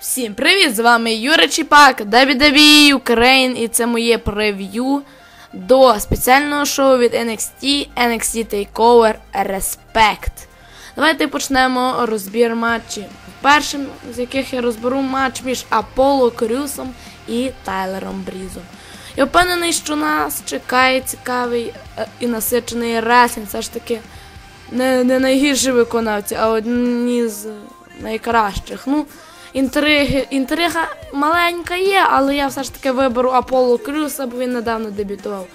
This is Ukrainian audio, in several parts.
Всім привіт! З вами Юра Чіпак, WWE Ukraine, і це моє прев'ю до спеціального шоу від NXT NXT Takeover Respect. Давайте почнемо розбір матчів. Першим з яких я розберу матч між Аполло Крюсом і Тайлером Брізом. Я впевнений, що нас чекає цікавий е, і насичений реслінг. Все ж таки не, не найгірші виконавці, а одні з найкращих. Ну, інтриги, інтрига маленька є, але я все ж таки виберу Аполло Крюса, бо він недавно дебютував.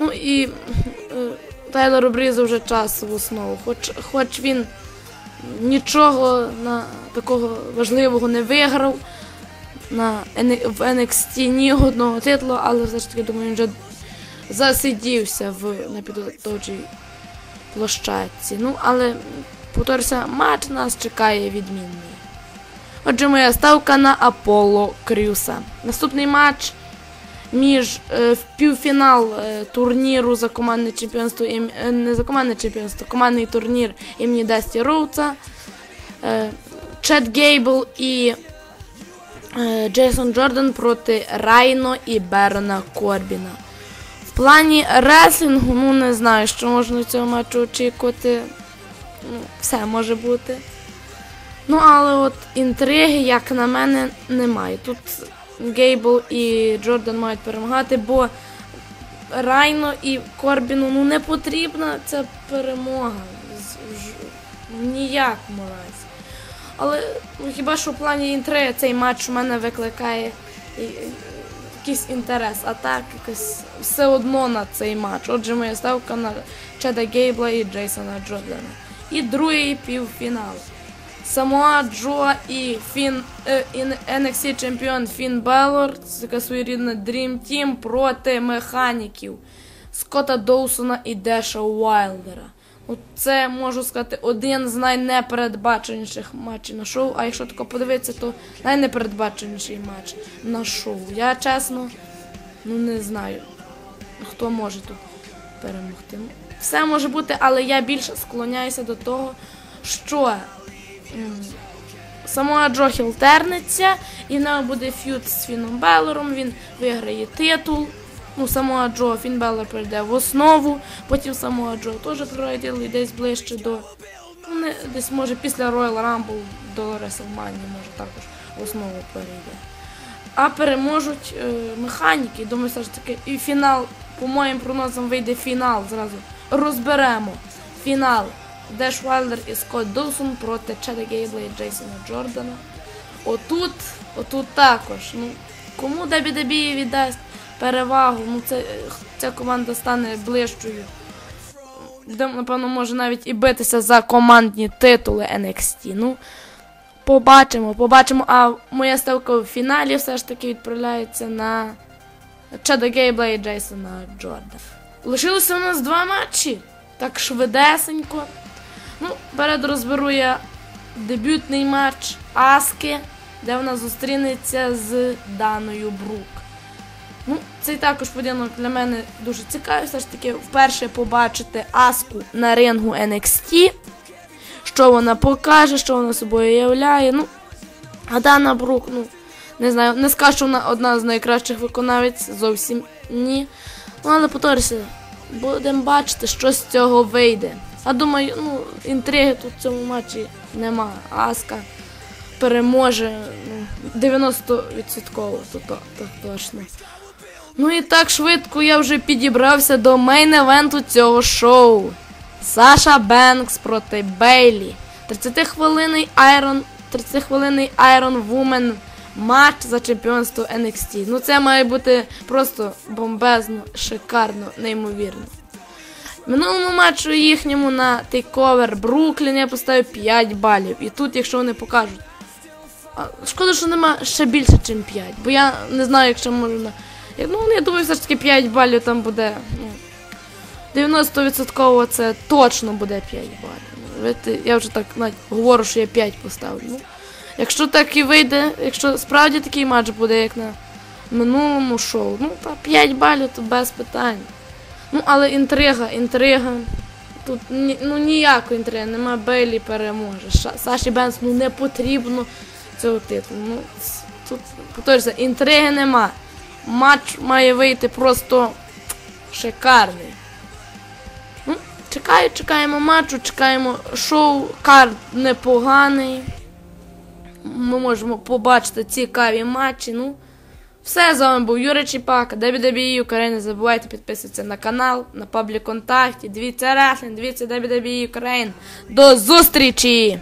Ну і е, Тайлеру Брізу вже час в основу. Хоч, хоч він нічого на такого важливого не виграв на, в NXT ні одного титулу, але все ж таки думаю, він вже засидівся в на підготовчій площадці. Ну, але повторюся, матч нас чекає відмінний. Отже, моя ставка на Аполло Крюса. Наступний матч між е, півфінал е, турніру за командне чемпіонство ім- е, не за командне чемпіонство, командний турнір імені Дасті Роуца. Е, Чет Гейбл і Джейсон Джордан проти Райно і Берона Корбіна. В плані реслінгу, ну не знаю, що можна від цього матчу очікувати. Ну, все може бути. Ну, але от інтриги, як на мене, немає. Тут Гейбл і Джордан мають перемагати, бо Райно і Корбіну ну, не потрібна ця перемога. В ніякому разі. Але хіба що в плані інтриги цей матч у мене викликає якийсь інтерес, а так якось все одно на цей матч. Отже, моя ставка на Чеда Гейбла і Джейсона Джордана. І другий півфінал. Самоа Джо і Фін е, NXT чемпіон Фін Беллор, це своєрідна Dream Team проти механіків Скотта Доусона і Деша Уайлдера. Це можу сказати один з найнепередбаченіших матчів на шоу. А якщо тако подивитися, то найнепередбаченіший матч на шоу. Я чесно ну не знаю, хто може тут перемогти. Все може бути, але я більше склоняюся до того, що м, Самоа Джо хілтернеться, і в буде ф'ют з Фіном Беллером, він виграє титул. Ну, Самоа Джо, Фін Беллер прийде в основу, потім Самоа Джо теж і десь ближче до. Ну, не, десь може після Royal Rumble до WrestleMania, може також в основу перейде. А переможуть е, механіки. Думаю, все ж таки, і фінал, по моїм прогнозам, вийде фінал зразу. Розберемо. Фінал. Деш Вайлдер і Скотт Доусон проти Чеда Гейбла і Джейсона Джордана. Отут, отут також. Ну, кому WWE віддасть перевагу, ну це, ця команда стане ближчою. Де, напевно, може навіть і битися за командні титули NXT. Ну, побачимо, побачимо. А моя ставка в фіналі все ж таки відправляється на Чеда Гейбла і Джейсона Джордана. Лишилося у нас два матчі. Так швидесенько. Ну, перед розберу я дебютний матч Аски, де вона зустрінеться з Даною Брук. Ну, цей також поєдинок для мене дуже цікавий. Все ж таки, вперше побачити Аску на рингу NXT. Що вона покаже, що вона собою являє. Ну, а Дана Брук, ну, не знаю, не скажу, що вона одна з найкращих виконавець, зовсім ні. Ну, але повторюся, будемо бачити, що з цього вийде. А думаю, ну, інтриги тут в цьому матчі нема. Аска переможе ну, 90% то, то, то точно. Ну і так швидко я вже підібрався до мейн-евенту цього шоу. Саша Бенкс проти Бейлі. 30-хвилинний Iron 30-хвилинний Iron Woman матч за чемпіонство NXT. Ну це має бути просто бомбезно, шикарно, неймовірно. Минулому матчу їхньому на тейковер Бруклін я поставив 5 балів. І тут, якщо вони покажуть. Шкода, що нема ще більше, ніж 5. Бо я не знаю, якщо можна. Ну, я думаю, все ж таки 5 балів там буде. Ну, 90% це точно буде 5 балів. Я вже так навіть говорю, що я 5 поставлю. Ну, якщо так і вийде, якщо справді такий матч буде, як на минулому шоу, ну, та 5 балів, то без питань. Ну, але інтрига, інтрига. Тут ну ніякої інтриги, нема Бейлі переможе. Саші Бенс ну не потрібно цього титулу. Ну, тут повторюся, інтриги нема. Матч має вийти просто шикарний. Ну, чекаю, чекаємо матчу, чекаємо шоу, карт непоганий. Ми можемо побачити цікаві матчі. Ну, все, з вами був Юрій Чіпак, WWE Україна. Не забувайте підписуватися на канал, на паблік контакті. Дивіться Реслінг, дивіться WWE Україна. До зустрічі!